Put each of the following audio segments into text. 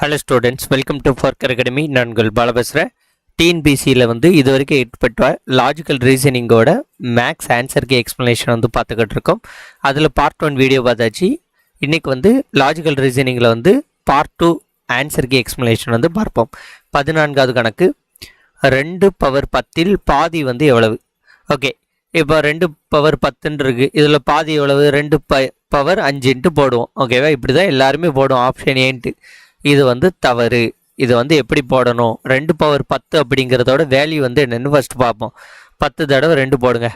Hello students welcome to ஃபர்க்கர் academy நான் உங்கள் பால பேசுகிறேன் டிஎன்பிசியில் வந்து இது வரைக்கும் ஏற்பட்ட லாஜிக்கல் ரீசனிங்கோட மேக்ஸ் ஆன்சருக்கு எக்ஸ்ப்ளனேஷன் வந்து பார்த்துக்கிட்டு இருக்கோம். அதில் பார்ட் ஒன் வீடியோ பார்த்தாச்சு. இன்றைக்கி வந்து லாஜிக்கல் ரீசனிங்கில் வந்து பார்ட் டூ ஆன்சருக்கு எக்ஸ்ப்ளனேஷன் வந்து பார்ப்போம். பதினான்காவது கணக்கு. ரெண்டு பவர் பத்தில் பாதி வந்து எவ்வளவு? ஓகே இப்போ ரெண்டு பவர் பத்துன்னு இருக்குது இதில் பாதி எவ்வளவு? ரெண்டு ப பவர் அஞ்சுன்ட்டு போடுவோம். ஓகேவா இப்படி தான் எல்லாருமே போடுவோம். ஆப்ஷன் ஏன்ட்டு இது வந்து தவறு. இது வந்து எப்படி போடணும்? ரெண்டு பவர் பத்து அப்படிங்கிறதோட வேல்யூ வந்து என்னென்னு ஃபஸ்ட்டு பார்ப்போம். பத்து தடவை ரெண்டு போடுங்க.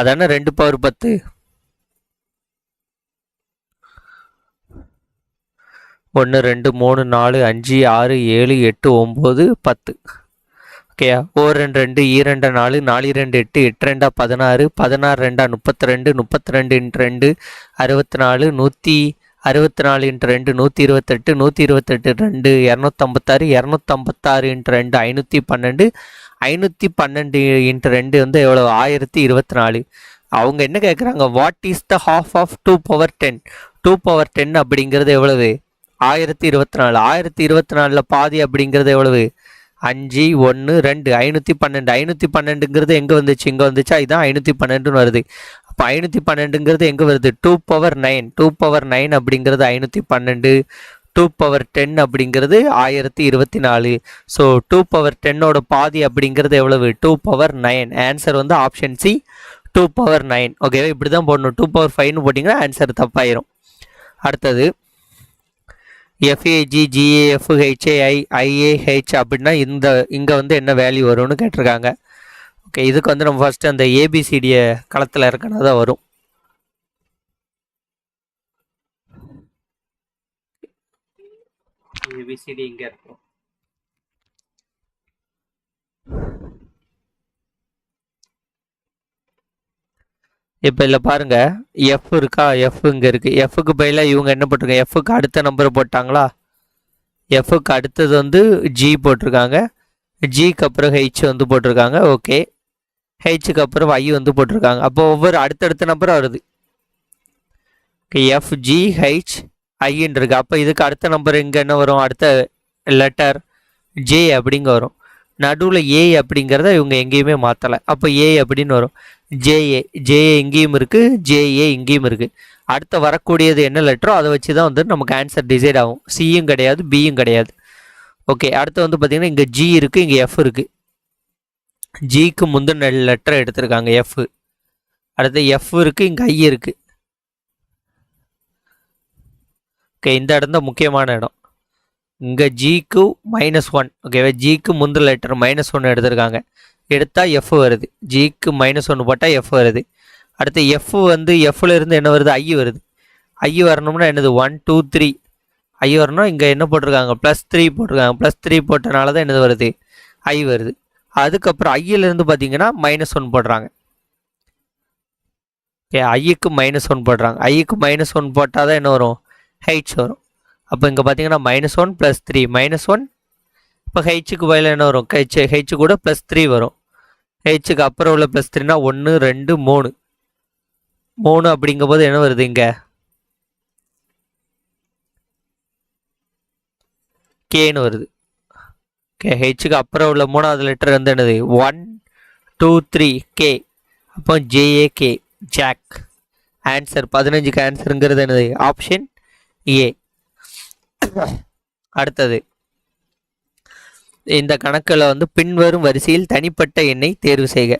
அதானே ரெண்டு பவர் பத்து? ஒன்று ரெண்டு மூணு நாலு அஞ்சு ஆறு ஏழு எட்டு ஒம்பது பத்து. ஓகேயா ஓர் ரெண்டு ரெண்டு ஈரெண்டா நாலு நாலு ரெண்டு எட்டு எட்டு ரெண்டா பதினாறு பதினாறு ரெண்டா முப்பத்தி ரெண்டு முப்பத்தி ரெண்டு ரெண்டு அறுபத்தி நாலு நூற்றி அறுபத்தி நாலு இன்ட்டு ரெண்டு நூற்றி இருபத்தெட்டு நூற்றி இருபத்தெட்டு ரெண்டு இரநூத்தம்பத்தாறு இரநூத்தம்பத்தாறு இன்ட்டு ரெண்டு ஐநூற்றி பன்னெண்டு ஐநூற்றி பன்னெண்டு இன்ட்டு ரெண்டு வந்து எவ்வளோ ஆயிரத்தி இருபத்தி நாலு அவங்க என்ன கேட்குறாங்க what is the half of two power ten two power ten அப்படிங்கிறது எவ்வளவு? ஆயிரத்தி இருபத்தி நாலு ஆயிரத்தி இருபத்தி நாலில் பாதி அப்படிங்கிறது எவ்வளவு? அஞ்சு ஒன்று ரெண்டு ஐநூற்றி பன்னெண்டு ஐநூற்றி பன்னெண்டுங்கிறது எங்கே வந்துச்சு? இங்கே வந்துச்சா? இதுதான் ஐநூற்றி பன்னெண்டுன்னு வருது. அப்போ ஐநூற்றி பன்னெண்டுங்கிறது எங்கே வருது? Two power nine two power nine அப்படிங்கிறது ஐநூற்றி பன்னெண்டு. டூ பவர் டென் அப்படிங்கிறது ஆயிரத்தி இருபத்தி நாலு. ஸோ டூ பவர் டென்னோட பாதி அப்படிங்கிறது எவ்வளவு? டூ பவர் நைன் ஆன்சர் வந்து option C two power nine ஓகேவா இப்படி தான் போடணும் டூ பவர் ஃபைவ்னு போட்டிங்கன்னா ஆன்சர் தப்பாயிரும். அடுத்தது எஃப்ஏஜி ஜிஏஎஃப் ஹெச்ஏஐ ஐஏஹெச் அப்படின்னா இந்த இங்கே வந்து என்ன வேல்யூ வரும்னு கேட்டிருக்காங்க. ஓகே இதுக்கு வந்து நம்ம ஃபஸ்ட்டு அந்த ஏபிசிடியை களத்தில் இருக்கணும் தான் வரும் ஏபிசிடி இங்கே இருக்கும். இப்போ இதில் பாருங்க எஃப் இருக்கா எஃப் இங்கே இருக்குது எஃப்க்கு பதிலாக இவங்க என்ன போட்டிருக்காங்க? எஃப்க்கு அடுத்த நம்பர் போட்டாங்களா? எஃப்க்கு அடுத்தது வந்து ஜி போட்டிருக்காங்க. ஜிக்கு அப்புறம் ஹெச் வந்து போட்டிருக்காங்க. ஓகே ஹெச்சுக்கு அப்புறம் ஐ வந்து போட்டிருக்காங்க. அப்போ ஒவ்வொரு அடுத்தடுத்த நம்பர் வருது. ஓகே எஃப் ஜி ஹெச் ஐன்னு இருக்கு. அப்போ இதுக்கு அடுத்த நம்பர் இங்கே என்ன வரும்? அடுத்த லெட்டர் ஜே அப்படிங்க வரும். நடுவில் ஏ அப்படிங்கிறத இவங்க எங்கேயுமே மாற்றலை அப்போ ஏ அப்படின்னு வரும். ஜேஏ ஜேஏ இங்கேயும் இருக்குது ஜேஏ இங்கேயும் இருக்குது அடுத்த வரக்கூடியது என்ன லெட்டரோ அதை வச்சு தான் வந்து நமக்கு ஆன்சர் டிசைட் ஆகும். சியும் கிடையாது பியும் கிடையாது. ஓகே அடுத்து வந்து பார்த்திங்கன்னா இங்கே ஜி இருக்குது இங்கே எஃப் இருக்குது ஜிக்கு முந்தின லெட்டர் எடுத்திருக்காங்க எஃப் அடுத்து எஃப் இருக்குது இங்கே ஐ இருக்குது ஓகே இந்த இடம் தான் முக்கியமான இடம். இங்கே ஜிக்கு மைனஸ் ஒன் ஓகேவா ஜிக்கு முந்தின லெட்டர் மைனஸ் ஒன் எடுத்திருக்காங்க. எடுத்தால் எஃப் வருது. ஜிக்கு மைனஸ் ஒன்று போட்டால் எஃப் வருது. அடுத்து எஃப் வந்து எஃப்ல இருந்து என்ன வருது? ஐ வருது. ஐ வரணும்னா என்னது? ஒன் டூ த்ரீ ஐ வரணும் இங்கே என்ன போட்டிருக்காங்க? ப்ளஸ் த்ரீ போட்டிருக்காங்க. ப்ளஸ் த்ரீ போட்டனால தான் என்னது வருது? ஐ வருது. அதுக்கப்புறம் ஐயிலேருந்து பார்த்தீங்கன்னா மைனஸ் ஒன் போடுறாங்க. ஓகே ஐக்கு மைனஸ் ஒன் போடுறாங்க. ஐக்கு மைனஸ் ஒன் போட்டால் தான் என்ன வரும்? ஹெச் வரும். அப்போ இங்கே பார்த்தீங்கன்னா minus one plus three minus one இப்போ ஹெச்சுக்கு பதில் என்ன வரும்? ஹெச் ஹெச்சு கூட ப்ளஸ் த்ரீ வரும். ஹெச்சுக்கு அப்புறம் உள்ள ப்ளஸ் த்ரீனா ஒன்று ரெண்டு மூணு. மூணு அப்படிங்கும்போது என்ன வருது இங்கே? கேன்னு வருது. ஓகே ஹெச்சுக்கு அப்புறம் உள்ள மூணாவது லெட்டர் வந்து என்னது? ஒன் டூ த்ரீ கே அப்போ ஜேஏகே ஜாக் ஆன்சர் பதினஞ்சுக்கு ஆன்சருங்கிறது என்னது? ஆப்ஷன் ஏ அடுத்தது. இந்த கணக்கில் வந்து பின்வரும் வரிசையில் தனிப்பட்ட எண்ணை தேர்வு செய்க.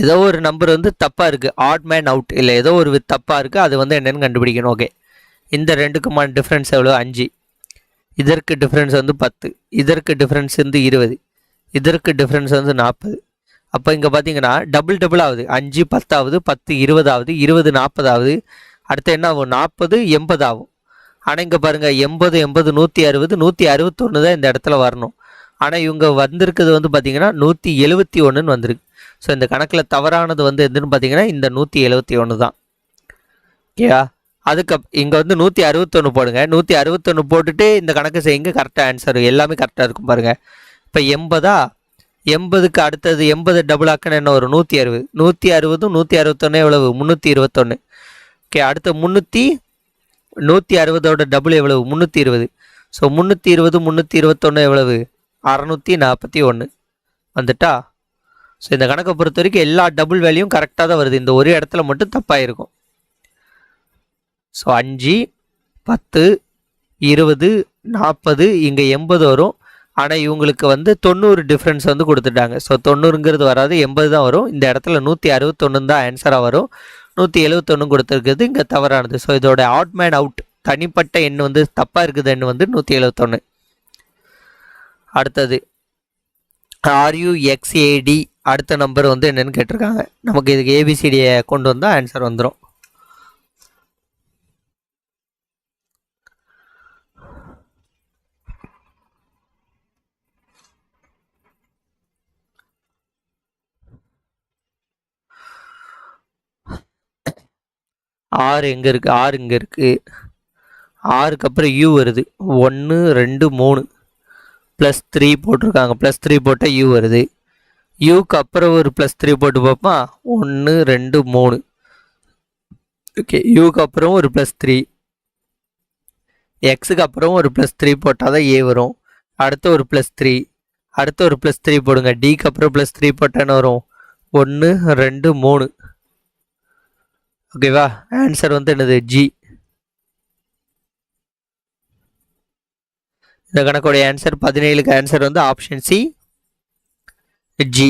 ஏதோ ஒரு நம்பர் வந்து தப்பாக இருக்குது ஆட் மேன் அவுட் இல்லை ஏதோ ஒரு தப்பாக இருக்குது அது வந்து என்னென்னு கண்டுபிடிக்கணும். ஓகே இந்த ரெண்டுக்குமான டிஃப்ரென்ஸ் எவ்வளோ அஞ்சு. இதற்கு டிஃப்ரென்ஸ் வந்து பத்து இதற்கு டிஃப்ரென்ஸ் வந்து இருபது இதற்கு டிஃப்ரென்ஸ் வந்து நாற்பது. அப்போ இங்கே பார்த்தீங்கன்னா டபுள் டபுள் ஆகுது. அஞ்சு பத்தாவது பத்து இருபதாவது இருபது நாற்பதாவது அடுத்து என்ன ஆகும்? நாற்பது எண்பது ஆகும். ஆனால் இங்கே பாருங்கள் எண்பது எண்பது நூற்றி அறுபது நூற்றி அறுபத்தொன்று தான் இந்த இடத்துல வரணும். ஆனால் இவங்க வந்திருக்கிறது வந்து பார்த்திங்கன்னா நூற்றி எழுபத்தி ஒன்றுன்னு வந்திருக்கு. ஸோ இந்த கணக்கில் தவறானது வந்து எதுன்னு பார்த்தீங்கன்னா இந்த நூற்றி எழுபத்தி ஒன்று தான். ஓகேயா அதுக்கு இங்கே வந்து நூற்றி அறுபத்தொன்று போடுங்க. நூற்றி அறுபத்தொன்று போட்டுட்டு இந்த கணக்கு செய்யுங்க. கரெக்டாக ஆன்சர் எல்லாமே கரெக்டாக இருக்கும் பாருங்கள் இப்போ எண்பதா? எண்பதுக்கு அடுத்தது எண்பது டபுள் ஆக்குன்னு என்ன வரும்? நூற்றி அறுபது. நூற்றி அறுபதும் நூற்றி அறுபத்தொன்று எவ்வளவு? முந்நூற்றி இருபத்தொன்று ஓகே அடுத்து முந்நூற்றி நூற்றி அறுபதோட டபுள் எவ்வளவு? முந்நூற்றி இருபது. ஸோ முந்நூற்றி இருபது முந்நூற்றி இருபத்தொன்று எவ்வளவு? அறநூற்றி நாற்பத்தி ஒன்று வந்துட்டா? ஸோ இந்த கணக்கை பொறுத்த வரைக்கும் எல்லா டபுள் வேலையும் கரெக்டாக தான் வருது. இந்த ஒரு இடத்துல மட்டும் தப்பாக இருக்கும் ஸோ அஞ்சு பத்து இருபது நாற்பது இங்கே எண்பது வரும். ஆனால் இவங்களுக்கு வந்து தொண்ணூறு டிஃப்ரென்ஸ் வந்து கொடுத்துட்டாங்க. ஸோ தொண்ணூறுங்கிறது வராது எண்பது தான் வரும். இந்த இடத்துல நூற்றி அறுபத்தொன்று தான் ஆன்சராக வரும். நூற்றி எழுபத்தொன்று கொடுத்துருக்குது இங்கே தவறானது. ஸோ இதோட ஆட் மேன் அவுட் தனிப்பட்ட எண் வந்து தப்பாக இருக்குது எண் வந்து நூற்றி எழுபத்தொன்று அடுத்தது ஆர்யூஎக்ஸ்ஏடி அடுத்த நம்பர் வந்து என்னன்னு கேட்டிருக்காங்க. நமக்கு இதுக்கு ஏபிசிடியை கொண்டு வந்தால் ஆன்சர் வந்துடும் ஆறு எங்கே இருக்குது ஆறு இங்கே இருக்குது ஆறுக்கு அப்புறம் யூ வருது. ஒன்று ரெண்டு மூணு. ப்ளஸ் த்ரீ போட்டிருக்காங்க. ப்ளஸ் த்ரீ போட்டால் யூ வருது. யூக்கு அப்புறம் ஒரு ப்ளஸ் த்ரீ போட்டு பார்ப்போமா? ஒன்று ரெண்டு மூணு. ஓகே யூக்கு அப்புறம் ஒரு ப்ளஸ் த்ரீ எக்ஸுக்கு அப்புறம் ஒரு ப்ளஸ் த்ரீ போட்டால் தான் ஏ வரும். அடுத்து ஒரு ப்ளஸ் த்ரீ அடுத்து ஒரு ப்ளஸ் த்ரீ போடுங்க. டிக்கு அப்புறம் ப்ளஸ் த்ரீ போட்டான்னு வரும்? ஒன்று ரெண்டு மூணு. ஓகேவா ஆன்சர் வந்து என்னது? ஜி இந்த கணக்குடைய ஆன்சர் பதினேழுக்கு ஆன்சர் வந்து ஆப்ஷன் சி ஜி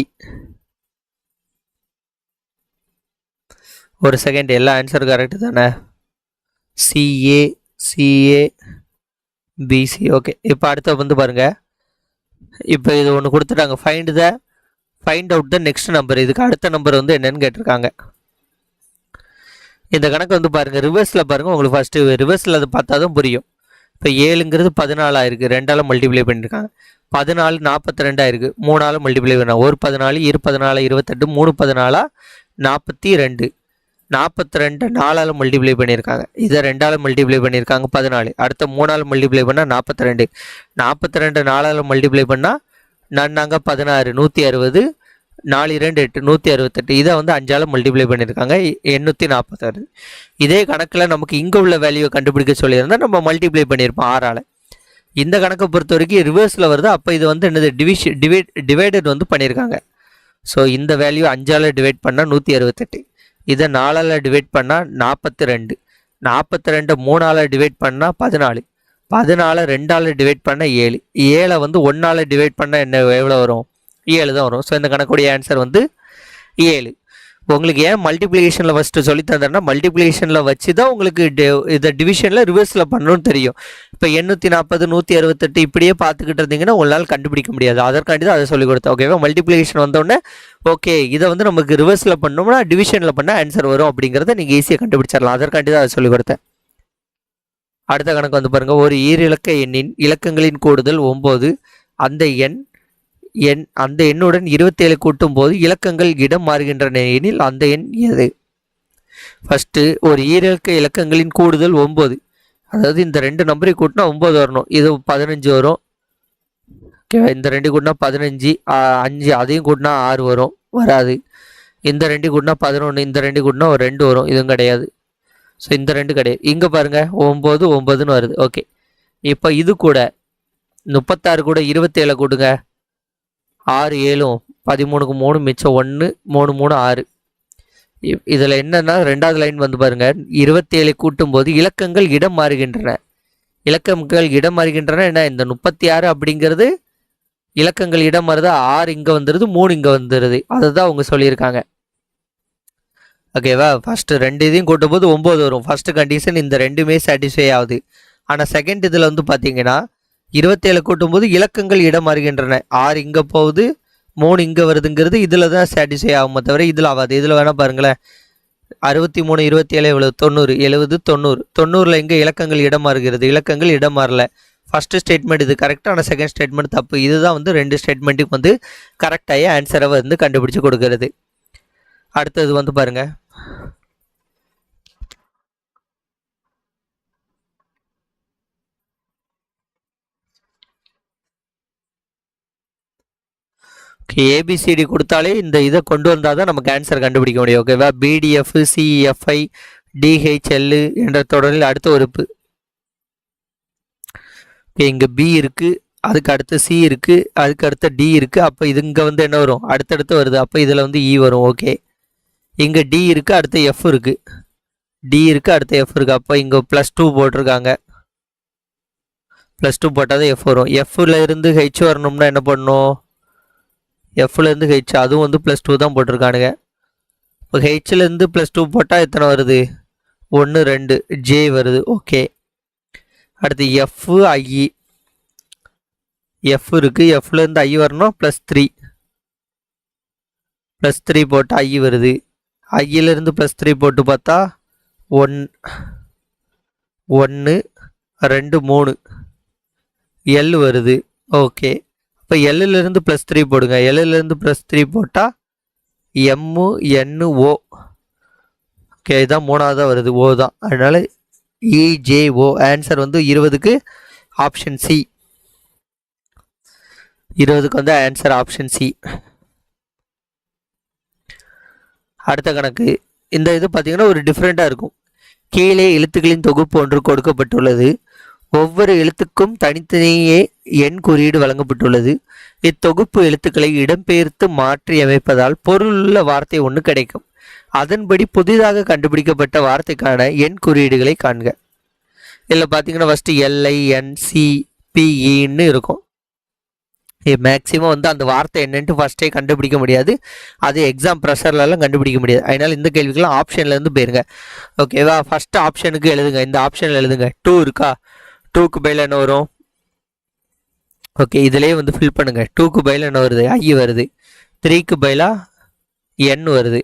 ஒரு செகண்ட் எல்லா ஆன்சரும் கரெக்டு தானே? சிஏ சிஏ பிசி ஓகே இப்போ அடுத்த வந்து பாருங்க. இப்போ இது ஒன்று கொடுத்துட்டாங்க. Find the find out the next number இதுக்கு அடுத்த நம்பர் வந்து என்னன்னு கேட்டிருக்காங்க. இந்த கணக்கு வந்து பாருங்கள் ரிவர்ஸில் பாருங்கள் உங்களுக்கு ஃபஸ்ட்டு ரிவர்ஸில் அது பார்த்தா தான் புரியும். இப்போ ஏழுங்கிறது பதினாலாக இருக்குது ரெண்டால் மல்டிப்ளை பண்ணியிருக்காங்க பதினாலு நாற்பத்தி ரெண்டாக இருக்குது மூணால் மல்டிப்ளை பண்ணாங்க ஒரு பதினாலு இரு பதினாலு இருபத்தெட்டு மூணு பதினாலா நாற்பத்தி ரெண்டு நாற்பத்தி ரெண்டு நாலால் மல்டிப்ளை பண்ணியிருக்காங்க. இதை ரெண்டால் மல்டிப்ளை பண்ணியிருக்காங்க பதினாலு. அடுத்த மூணால் மல்டிப்ளை பண்ணால் நாற்பத்தி ரெண்டு நாற்பத்தி ரெண்டு நாலால் மல்டிப்ளை பண்ணால் நன்னாங்க பதினாறு நூற்றி அறுபது நாலு இரண்டு எட்டு நூற்றி அறுபத்தெட்டு. இதை வந்து அஞ்சால் மல்டிப்ளை பண்ணியிருக்காங்க. எண்ணூற்றி நாற்பத்தாறு இதே கணக்கில் நமக்கு இங்கே உள்ள வேல்யூவை கண்டுபிடிக்க சொல்லியிருந்தால் நம்ம மல்டிப்ளை பண்ணியிருப்போம் ஆறால். இந்த கணக்கை பொறுத்த வரைக்கும் ரிவர்ஸில் வருது. அப்போ இது வந்து என்னது? டிவிஷன் டிவைட் டிவைடட் வந்து பண்ணியிருக்காங்க. ஸோ இந்த வேல்யூ அஞ்சால் டிவைட் பண்ணால் நூற்றி அறுபத்தெட்டு. இதை நாலால் டிவைட் பண்ணால் நாற்பத்தி ரெண்டு. நாற்பத்தி ரெண்டு மூணால் டிவைட் பண்ணால் பதினாலு. பதினாலு ரெண்டால் டிவைட் பண்ணால் ஏழு. ஏழை வந்து ஒன்றால் டிவைட் பண்ணால் என்ன எவ்வளோ வரும்? ஏழு தான் வரும். ஸோ இந்த கணக்குடைய ஆன்சர் வந்து ஏழு. உங்களுக்கு ஏன் மல்டிப்ளிகேஷனில் ஃபஸ்ட்டு சொல்லி தந்தேன்னா மல்டிப்ளிகேஷனில் வச்சு தான் உங்களுக்கு டி- இதை டிவிஷனில் ரிவர்ஸில் பண்ணணும்னு தெரியும். இப்போ எண்ணூற்றி நாற்பது நூற்றி அறுபத்தெட்டு இப்படியே பார்த்துக்கிட்டு இருந்தீங்கன்னா உங்களால் கண்டுபிடிக்க முடியாது. அதற்காண்டி தான் அதை சொல்லிக் கொடுத்தேன். ஓகேவா மல்டிப்ளிகேஷன் வந்தோடனே ஓகே இதை வந்து நமக்கு ரிவர்ஸில் பண்ணோம்னா டிவிஷனில் பண்ணால் ஆன்சர் வரும் அப்படிங்கிறத நீங்கள் ஈஸியாக கண்டுபிடிச்சிடலாம். அதற்காண்டி தான் அதை சொல்லிக் கொடுத்தேன். அடுத்த கணக்கு வந்து பாருங்கள் ஒரு ஈரிலக்க எண்ணின் இலக்கங்களின் கூடுதல் ஒம்பது அந்த எண் எண் அந்த எண்ணுடன் இருபத்தேழு கூட்டும் போது இலக்கங்கள் இடம் மாறுகின்றன எனில் அந்த எண் எது? ஃபஸ்ட்டு ஒரு ஈரக்க இலக்கங்களின் கூடுதல் ஒம்பது. அதாவது இந்த ரெண்டு நம்பரை கூட்டினா ஒம்பது வரணும். இது பதினஞ்சு வரும். ஓகேவா இந்த ரெண்டு கூட்டினா பதினஞ்சு அஞ்சு அதையும் கூட்டினா ஆறு வரும். வராது. இந்த ரெண்டு கூட்டினா பதினொன்று இந்த ரெண்டு கூட்டினா ஒரு ரெண்டு வரும். இதுவும் கிடையாது. ஸோ இந்த ரெண்டு கிடையாது. இங்கே பாருங்கள் ஒம்பது ஒம்பதுன்னு வருது. ஓகே இப்போ இது கூட முப்பத்தாறு கூட இருபத்தேழை கூட்டுங்க. ஆறு ஏழும் பதிமூணுக்கு மூணு மிச்சம் ஒன்று மூணு மூணு ஆறு. இதில் என்னென்னா ரெண்டாவது லைன் வந்து பாருங்கள் இருபத்தேழு கூட்டும் கூட்டும்போது இலக்கங்கள் இடம் மாறுகின்றன. இலக்கங்கள் இடம் மாறுகின்றன. என்ன? இந்த முப்பத்தி ஆறு அப்படிங்கிறது இலக்கங்கள் இடம் மாறுது? ஆறு இங்கே வந்துடுது மூணு இங்கே வந்துடுது அதை தான் அவங்க சொல்லியிருக்காங்க. ஓகேவா? ஃபஸ்ட்டு ரெண்டு இதையும் கூட்டும்போது ஒம்பது வரும். ஃபஸ்ட்டு கண்டிஷன் இந்த ரெண்டுமே சாட்டிஸ்ஃபை ஆகுது. ஆனால் செகண்ட் இதில் வந்து பார்த்தீங்கன்னா இருபத்தேழு கூட்டும்போது இலக்கங்கள் இடம் மாறுகின்றன. ஆறு இங்கே போகுது மூணு இங்கே வருதுங்கிறது இதில் தான் சாட்டிஸ்ஃபை ஆகுமே தவிர இதில் ஆகாது. இதில் வேணால் பாருங்களேன். அறுபத்தி மூணு இருபத்தி ஏழு எவ்வளவு தொண்ணூறு எழுபது தொண்ணூறு. தொண்ணூறில் எங்கே இலக்கங்கள் இடம் மாறுகிறது. இலக்கங்கள் இடம் மாறல. ஃபஸ்ட்டு ஸ்டேட்மெண்ட் இது கரெக்டாக ஆனால் செகண்ட் ஸ்டேட்மெண்ட் தப்பு. இதுதான் வந்து ரெண்டு ஸ்டேட்மெண்ட்டுக்கு வந்து கரெக்டாக ஆன்சரை வந்து கண்டுபிடிச்சி கொடுக்கறது. அடுத்தது வந்து ஏபிசிடி கொடுத்தாலே இந்த இதை கொண்டு வந்தால் தான் நமக்கு ஆன்சர் கண்டுபிடிக்க முடியும். ஓகேவா பிடிஎஃப் சிஎஃப்ஐ டிஹெச்எல் என்ற தொடரில் அடுத்த உறுப்பு. ஓகே இங்கே பி இருக்குது அதுக்கு அடுத்து சி இருக்குது அதுக்கு அடுத்த டி இருக்குது அப்போ இது இங்கே வந்து என்ன வரும்? அடுத்தடுத்து வருது அப்போ இதில் வந்து இ வரும் ஓகே இங்கே டி இருக்குது அடுத்து எஃப் இருக்குது டி இருக்குது அடுத்து எஃப் இருக்குது அப்போ இங்கே ப்ளஸ் டூ போட்டிருக்காங்க. ப்ளஸ் டூ போட்டால் தான் எஃப் வரும் எஃப்ல இருந்து ஹெச் வரணும்னா என்ன பண்ணணும்? எஃப்லேருந்து ஹெச் அதுவும் வந்து ப்ளஸ் டூ தான் போட்டிருக்கானுங்க. இப்போ ஹெச்லேருந்து ப்ளஸ் டூ போட்டால் எத்தனை வருது? ஒன்று ரெண்டு ஜே வருது. ஓகே அடுத்து எஃப் ஐஇ எஃப் இருக்குது எஃப்லேருந்து ஐ வரணும் ப்ளஸ் த்ரீ ப்ளஸ் த்ரீ போட்டு ஐ வருது. ஐயிலேருந்து ப்ளஸ் த்ரீ போட்டு பார்த்தா ஒன் ஒன்று ரெண்டு மூணு. எல் வருது. ஓகே இப்போ எல்லுலேருந்து ப்ளஸ் த்ரீ போடுங்க. எல்லுலேருந்து ப்ளஸ் த்ரீ போட்டால் எம்மு என்னு ஓ ஓகே இதுதான் மூணாவதாக வருது. ஓ தான். அதனால் இஜேஓ ஆன்சர் வந்து இருபதுக்கு ஆப்ஷன் சி இருபதுக்கு வந்து ஆன்சர் ஆப்ஷன் சி அடுத்த கணக்கு. இந்த இது பார்த்தீங்கன்னா ஒரு டிஃப்ரெண்ட்டாக இருக்கும். கீழே எழுத்துக்களின் தொகுப்பு ஒன்று கொடுக்கப்பட்டுள்ளது. ஒவ்வொரு எழுத்துக்கும் தனித்தனியே எண் குறியீடு வழங்கப்பட்டுள்ளது. இத்தொகுப்பு எழுத்துக்களை இடம்பெயர்த்து மாற்றி அமைப்பதால் பொருளுள்ள வார்த்தை ஒன்று கிடைக்கும். அதன்படி புதிதாக கண்டுபிடிக்கப்பட்ட வார்த்தைக்கான எண் குறியீடுகளை காண்க. இதில் பார்த்தீங்கன்னா ஃபஸ்ட்டு எல்ஐ என் சி பிஇன்னு இருக்கும். மேக்ஸிமம் வந்து அந்த வார்த்தை என்னன்ட்டு ஃபஸ்ட்டே கண்டுபிடிக்க முடியாது. அது எக்ஸாம் ப்ரெஷர்லலாம் கண்டுபிடிக்க முடியாது. அதனால் இந்த கேள்விக்கெல்லாம் ஆப்ஷன்லேருந்து போயிருங்க. ஓகேவா ஃபஸ்ட்டு ஆப்ஷனுக்கு எழுதுங்க. இந்த ஆப்ஷனில் எழுதுங்க. டூ இருக்கா? டூக்கு பையில் என்ன வரும்? ஓகே இதிலே வந்து ஃபில் பண்ணுங்கள் டூக்கு பையில் என்ன வருது? ஐ வருது. த்ரீக்கு பைலாக என் வருது.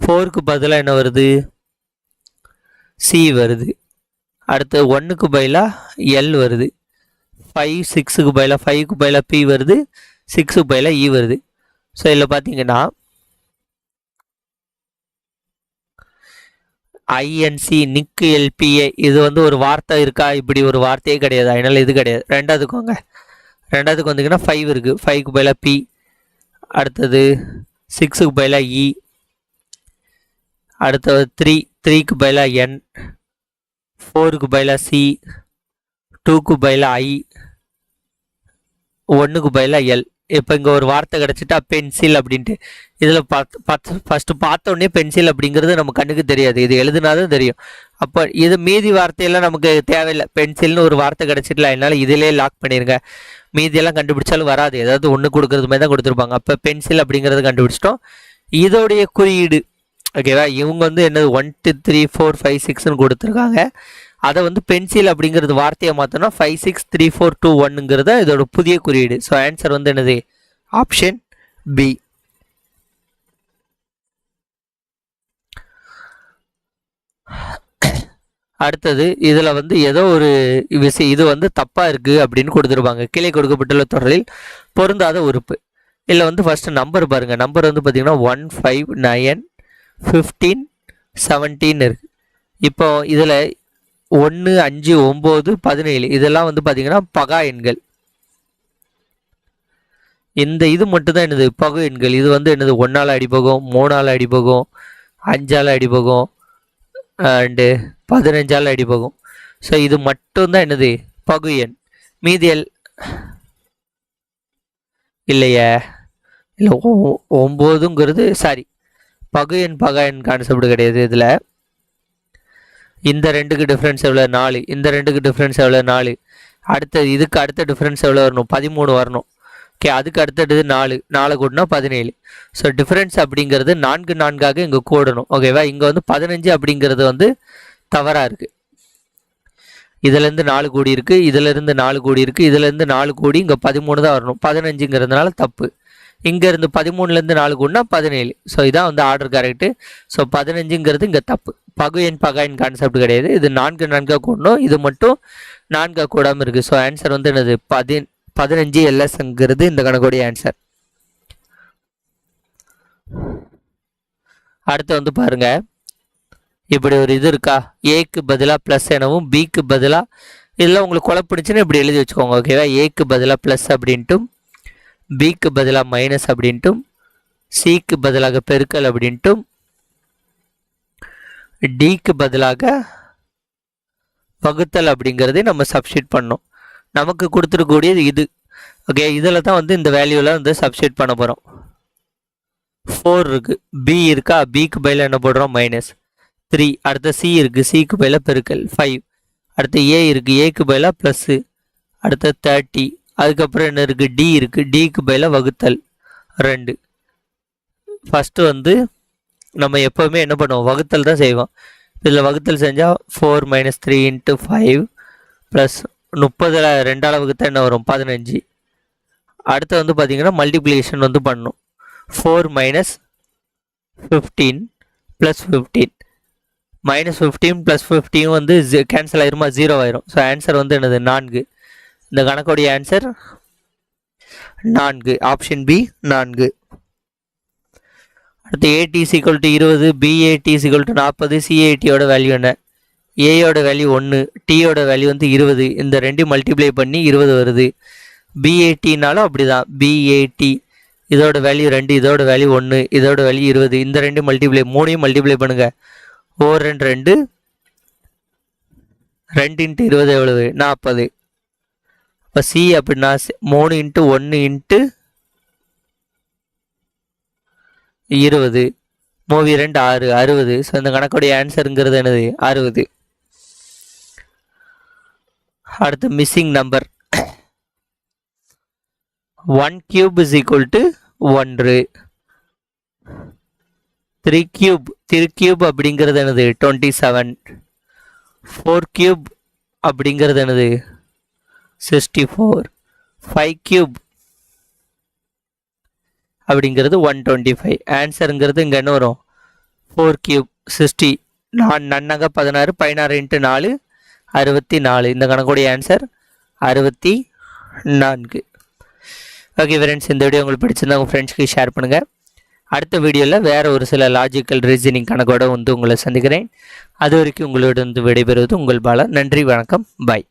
ஃபோருக்கு பதிலாக என்ன வருது? சி வருது. அடுத்து ஒன்றுக்கு பதிலாக எல் வருது. ஃபைவ் சிக்ஸுக்கு பதிலாக ஃபைவ்க்கு பதிலாக பி வருது. சிக்ஸுக்கு பதிலாக இ e வருது. ஸோ இதில் பார்த்தீங்கன்னா ஐஎன்சி நிக்கு எல்பிஏ இது வந்து ஒரு வார்த்தை இருக்கா? இப்படி ஒரு வார்த்தையே கிடையாது. அதனால் இது கிடையாது. ரெண்டாவதுக்கோங்க ரெண்டாவதுக்கு வந்தீங்கன்னா ஃபைவ் இருக்குது ஃபைவ்க்கு பதிலாக பி அடுத்தது சிக்ஸுக்கு பதிலாக இ e. அடுத்தது த்ரீ த்ரீக்கு பதிலாக என் ஃபோருக்கு பதிலாக சி டூக்கு பதிலாக ஐ ஒன்றுக்கு பதிலாக எல் இப்போ இங்கே ஒரு வார்த்தை கிடச்சிட்டா பென்சில் அப்படின்ட்டு. இதில் பார்த்து பார்த்து ஃபஸ்ட்டு பார்த்த உடனே பென்சில் அப்படிங்கிறது நம்ம கண்ணுக்கு தெரியாது. இது எழுதுனாதான் தெரியும். அப்போ இது மீதி வார்த்தையெல்லாம் நமக்கு தேவையில்லை. பென்சில்னு ஒரு வார்த்தை கிடச்சிட்டல அதனால இதிலே லாக் பண்ணிடுங்க மீதியெல்லாம் கண்டுபிடிச்சாலும் வராது. ஏதாவது ஒன்று கொடுக்குறது மாதிரி தான் கொடுத்துருப்பாங்க. அப்போ பென்சில் அப்படிங்கிறது கண்டுபிடிச்சிட்டோம். இதோடைய குறியீடு. ஓகேவா இவங்க வந்து என்னது? One two three four five சிக்ஸ்னு கொடுத்துருக்காங்க. அதை வந்து பென்சில் அப்படிங்கிறது வார்த்தையை மாற்றினா five six three four two ஒன்னுங்கிறத இதோட புதிய குறியீடு. ஸோ ஆன்சர் வந்து என்னது? ஆப்ஷன் பி அடுத்தது இதில் வந்து ஏதோ ஒரு விஷயம் இது வந்து தப்பாக இருக்குது அப்படின்னு கொடுத்துருப்பாங்க. கீழே கொடுக்கப்பட்டுள்ள தொடரில் பொருந்தாத உறுப்பு. இல்லை வந்து ஃபஸ்ட்டு நம்பர் பாருங்கள் நம்பர் வந்து பார்த்திங்கன்னா one five nine fifteen seventeen இருக்குது இப்போ இதில் ஒன்று அஞ்சு ஒம்பது பதினேழு. இதெல்லாம் வந்து பார்த்திங்கன்னா பகா எண்கள். இந்த இது மட்டும்தான் என்னது? பகு எண்கள். இது வந்து என்னது? ஒன்றால் அடிபகம் மூணால் அடிபகம் அஞ்சால் அடிபகம் அண்டு பதினஞ்சால் அடிபகம். ஸோ இது மட்டும்தான் என்னது? பகு எண். மீதியல் இல்லையே? இல்லை ஒம்போதுங்கிறது சாரி பகு எண் பகா எண் கான்செப்ட் கிடையாது இதில். இந்த ரெண்டுக்கு டிஃப்ரென்ஸ் எவ்வளோ நாலு. இந்த ரெண்டுக்கு டிஃப்ரென்ஸ் எவ்வளோ நாலு. அடுத்த இதுக்கு அடுத்த டிஃப்ரென்ஸ் எவ்வளோ வரணும்? பதிமூணு வரணும். ஓகே அதுக்கு அடுத்தது நாலு. நாலு கூட்டினா பதினேழு. ஸோ டிஃப்ரென்ஸ் அப்படிங்கிறது நான்கு நான்காக இங்கே கூடணும். ஓகேவா இங்கே வந்து பதினஞ்சு அப்படிங்கிறது வந்து தவறாக இருக்குது இதுலேருந்து நாலு கோடி இருக்குது இதுலேருந்து நாலு கோடி இருக்குது இதுலேருந்து நாலு கோடி இங்கே பதிமூணு தான் வரணும். பதினஞ்சுங்கிறதுனால தப்பு. இங்கேருந்து பதிமூணுலேருந்து நாலு கூடனா பதினேழு. ஸோ இதான் வந்து ஆர்டர் கரெக்டு ஸோ பதினஞ்சுங்கிறது இங்கே தப்பு. பகு எண் பகாயின் கான்செப்ட் கிடையாது. இது நான்கு நான்காக கூடணும். இது மட்டும் நான்காக கூடாமல் இருக்குது ஸோ ஆன்சர் வந்து என்னது? பதி பதினஞ்சு எல்எஸ்ங்கிறது இந்த கணக்குடைய ஆன்சர் அடுத்து வந்து பாருங்க. இப்படி ஒரு இது இருக்கா? ஏக்கு பதிலாக ப்ளஸ் எனவும் பிக்கு பதிலாக இதெல்லாம் உங்களுக்கு குழப்பிடுச்சுன்னு இப்படி எழுதி வச்சுக்கோங்க ஓகேவா ஏக்கு பதிலாக ப்ளஸ் அப்படின்ட்டும் பிக்கு பதிலாக மைனஸ் அப்படின்ட்டும் சிக்கு பதிலாக பெருக்கல் அப்படின்ட்டும் டிக்கு பதிலாக வகுத்தல் அப்படிங்கிறதே நம்ம சப்ஸ்டியூட் பண்ணோம். நமக்கு கொடுத்துருக்கக்கூடியது இது. ஓகே இதில் தான் வந்து இந்த வேல்யூவில் வந்து சப்ஸ்டியூட் பண்ண போகிறோம் ஃபோர் இருக்குது பி இருக்கா? பிக்கு பையில் என்ன போடுறோம்? மைனஸ் த்ரீ அடுத்த சி இருக்குது சிக்கு பையில் பெருக்கல். ஃபைவ் அடுத்து ஏ இருக்குது ஏக்கு பையில் ப்ளஸ்ஸு அடுத்த தேர்ட்டி அதுக்கப்புறம் என்ன இருக்குது டி இருக்குது டிக்கு பதிலாக வகுத்தல். ரெண்டு. ஃபஸ்ட்டு வந்து நம்ம எப்போவுமே என்ன பண்ணுவோம்? வகுத்தல் தான் செய்வோம். இதில் வகுத்தல் செஞ்சால் four minus three into five plus முப்பதில் ரெண்டால் வகுத்தா என்ன வரும்? பதினஞ்சு. அடுத்து வந்து பார்த்திங்கன்னா மல்டிப்ளிகேஷன் வந்து பண்ணணும் four minus fifteen plus fifteen minus fifteen plus fifteen வந்து கேன்சல் ஆயிருமா? ஜீரோ ஆயிரும். ஸோ ஆன்சர் வந்து என்னது? நான்கு. இந்த கணக்குடைய ஆன்சர் நான்கு. ஆப்ஷன் பி நான்கு. அடுத்து ஏடி சிக்வல் டு இருபது பிஏடி சிக்வல் டு நாற்பது சிஏடியோட வேல்யூ என்ன? ஏயோட வேல்யூ ஒன்று டியோட வேல்யூ வந்து இருபது. இந்த ரெண்டையும் மல்டிப்ளை பண்ணி இருபது வருது. பிஏடினாலும் அப்படி தான் பிஏடி இதோட வேல்யூ ரெண்டு இதோட வேல்யூ ஒன்று இதோட வேல்யூ இருபது. இந்த ரெண்டு மல்டிப்ளை மூணையும் மல்டிப்ளை பண்ணுங்கள் ஓர் ரெண்டு ரெண்டு ரெண்டு இன்ட்டு இருபது எவ்வளவு? நாற்பது. இப்போ சி அப்படின்னா மூணு இன்ட்டு ஒன்று இன்ட்டு இருபது. மூவி ரெண்டு ஆறு அறுபது. ஸோ இந்த கணக்குடைய ஆன்சருங்கிறது என்னது? அறுபது. அடுத்து missing number one cube is equal to ஒன்று. த்ரீ கியூப் த்ரீ கியூப் அப்படிங்கிறது என்னது? டுவெண்ட்டி செவன் ஃபோர் கியூப் அப்படிங்கிறது என்னது? சிக்ஸ்டி ஃபோர் ஃபைவ் கியூப் அப்படிங்கிறது ஒன் டுவெண்ட்டி ஃபைவ் ஆன்சருங்கிறது இங்கே என்ன வரும்? ஃபோர் கியூப் சிக்ஸ்டி நான் நன்னக பதினாறு பதினாறு இன்ட்டு நாலு அறுபத்தி நாலு. இந்த கணக்குடைய ஆன்சர் அறுபத்தி நான்கு. ஓகே ஃப்ரெண்ட்ஸ் இந்த வீடியோ உங்களுக்கு பிடிச்சிருந்தா உங்கள் ஃப்ரெண்ட்ஸ்க்கு ஷேர் பண்ணுங்கள் அடுத்த வீடியோவில் வேறு ஒரு சில லாஜிக்கல் ரீசனிங் கணக்கோட வந்து உங்களை சந்திக்கிறேன். அது வரைக்கும் உங்களோட வந்து விடைபெறுவது உங்கள் பாலா. நன்றி வணக்கம் பாய்